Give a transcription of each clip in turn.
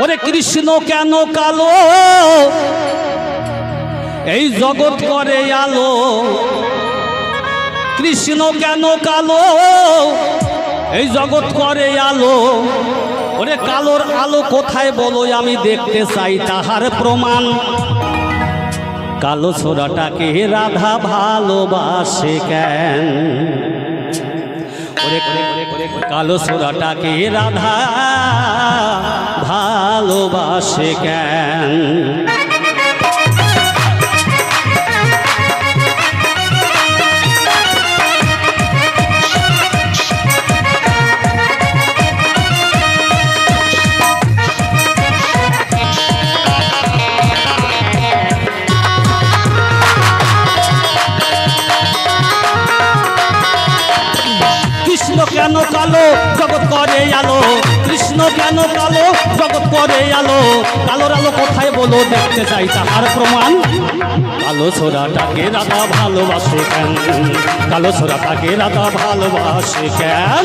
ওরে কৃষ্ণ কেন কালো? এই জগৎ করে আলো। কৃষ্ণ কেন কালো? এই জগৎ করে আলো। ওরে কালোর আলো কোথায় বলো? আমি দেখতে চাই তাহার প্রমাণ। কালো ছোড়াটাকে রাধা ভালোবাসে কেন? কালো ছোড়াটাকে রাধা ভালোবাসে কেন? কালো জগৎ করে আলো। কৃষ্ণ কেন কালো, জগৎ করে আলো। কালোর আলো কোথায় বলো, দেখতে চাই তাহার প্রমাণ। কালো ছোড়াটাকে রাধা ভালোবাসে কেন? কালো ছোড়াটাকে রাধা ভালোবাসে কেন?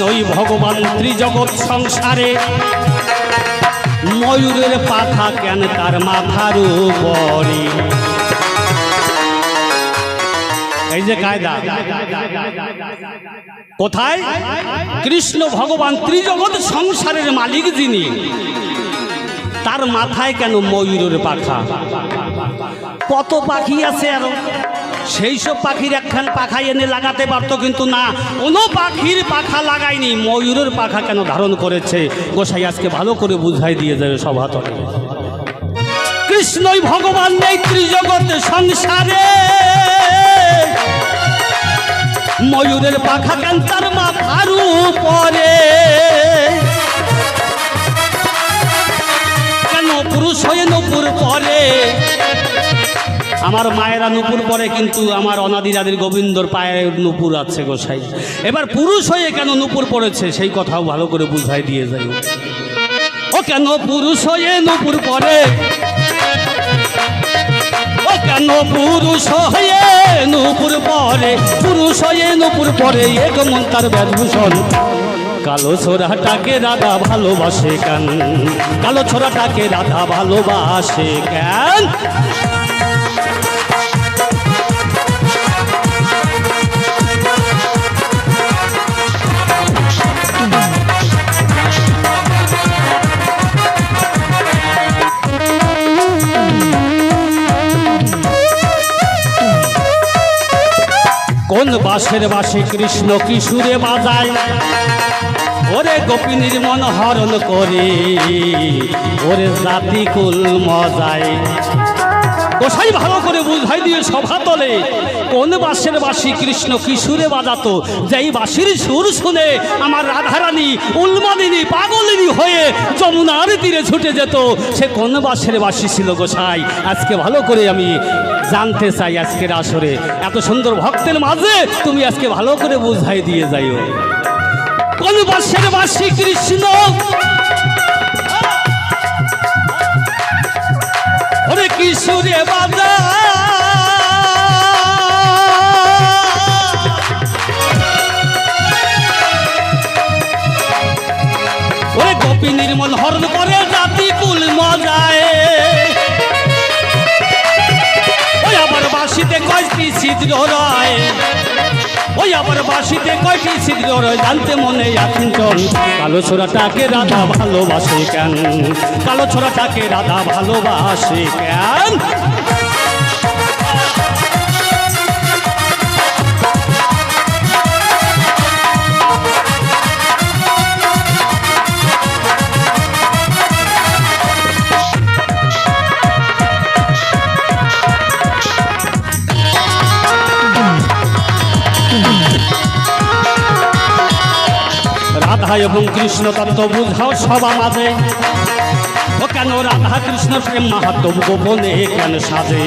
কৃষ্ণই ভগবান ত্রিজগৎ সংসারে। ময়ূরের পাখা কেন তার মাথার উপরে? এই যে কায়দা। কোথায়? কৃষ্ণ ভগবান ত্রিজগৎ সংসারের মালিক যিনি, তার মাথায় কেন ময়ূরের পাখা? কত পাখি আছে আরও? সেই সব পাখির একখান পাখা এনে লাগাতে পারতো কিন্তু না। কোনো পাখির পাখা লাগায়নি, ময়ূরের পাখা কেন ধারণ করেছে? গোসাই আজকে ভালো করে বুঝাই দিয়ে যাবে সভাতলে কৃষ্ণই ভগবান নেই ত্রিজগৎ সংসারে। ময়ূরের পাখা কেন তার মাথার উপরে? কেন পুরুষ হয়ে নপুর পরে? আমার মায়েরা নুপুর পরে কিন্তু আমার অনাদিরাদির গোবিন্দর পায়ে নুপুর আছে গোসাই এবার পুরুষ হয়ে কেন নুপুর পড়েছে? সেই কথাও ভালো করে বুঝাই দিয়ে যাই। ও কেন পুরুষ হয়ে নুপুর পরে ও কেন পুরুষ হয়ে নুপুর পরে পুরুষ হয়ে নুপুর পরে এক মন তার বেশভূষণ কালো ছোড়াটাকে রাধা ভালোবাসে কেন? কালো ছোড়াটাকে রাধা ভালোবাসে কেন? কোন বাসের বাসে কৃষ্ণ কিশোরে বাজায়? ওরে গোপিনীর মন হরণ করে, ওরে জাতি কুল মজায়। গোসাই ভালো করে বুঝাই দিয়ে সভা তলে। কোন বাসের বাসি কৃষ্ণ কিশোরে বাজাতো? যেই বাসির সুর শুনে আমার রাধারানী, উন্মাদিনী, পাগলিনী হয়ে যমুনার তীরে ছুটে যেত, সে কোন বাসের বাসি ছিল গোসাই? আজকে ভালো করে আমি জানতে চাই আজকের আসরে। এত সুন্দর ভক্তের মাঝে তুমি আজকে ভালো করে বুঝাই দিয়ে যাইও। কোন বাসের বাসি কৃষ্ণ ওরে কিশোরে বাজা ওরে গোপী নির্মল হরণ করে জাতি কুল মজায়। ওই আবার বাসিতে কয়টি ছিদ্র রয়। ওই আবার বাসিতে কয়টি সিদ্ধর জানতে মনে আকিঞ্চন কালো ছোড়াটাকে রাধা ভালোবাসে কেন? কালো ছোড়াটাকে রাধা ভালোবাসে কেন? রাধা এবং কৃষ্ণ তত্ত্ব বুঝাও সবা মাঝে। ও কেন রাধা কৃষ্ণ প্রেম মাহাত্ম গোপনে কেন সাজে?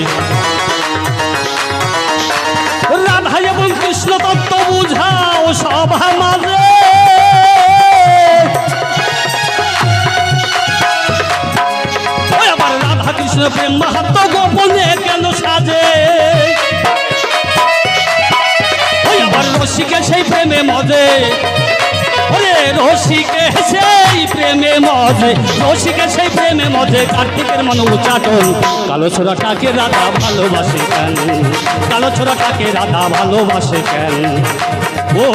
রাধা এবং কৃষ্ণ তত্ত্ব বুঝাও মাঝে। ওই আবার রাধা কৃষ্ণ প্রেম মাহাত্ম গোপনে কেন সাজে? সেই প্রেমে মজে। রসিকে সেই প্রেমে মজে। রসিকে সেই প্রেমে মজে, কার্তিকের মন উচাটন কালো ছোড়াটাকে রাধা ভালোবাসে কেন? কালো ছোড়াটাকে রাধা ভালোবাসে কেন? ও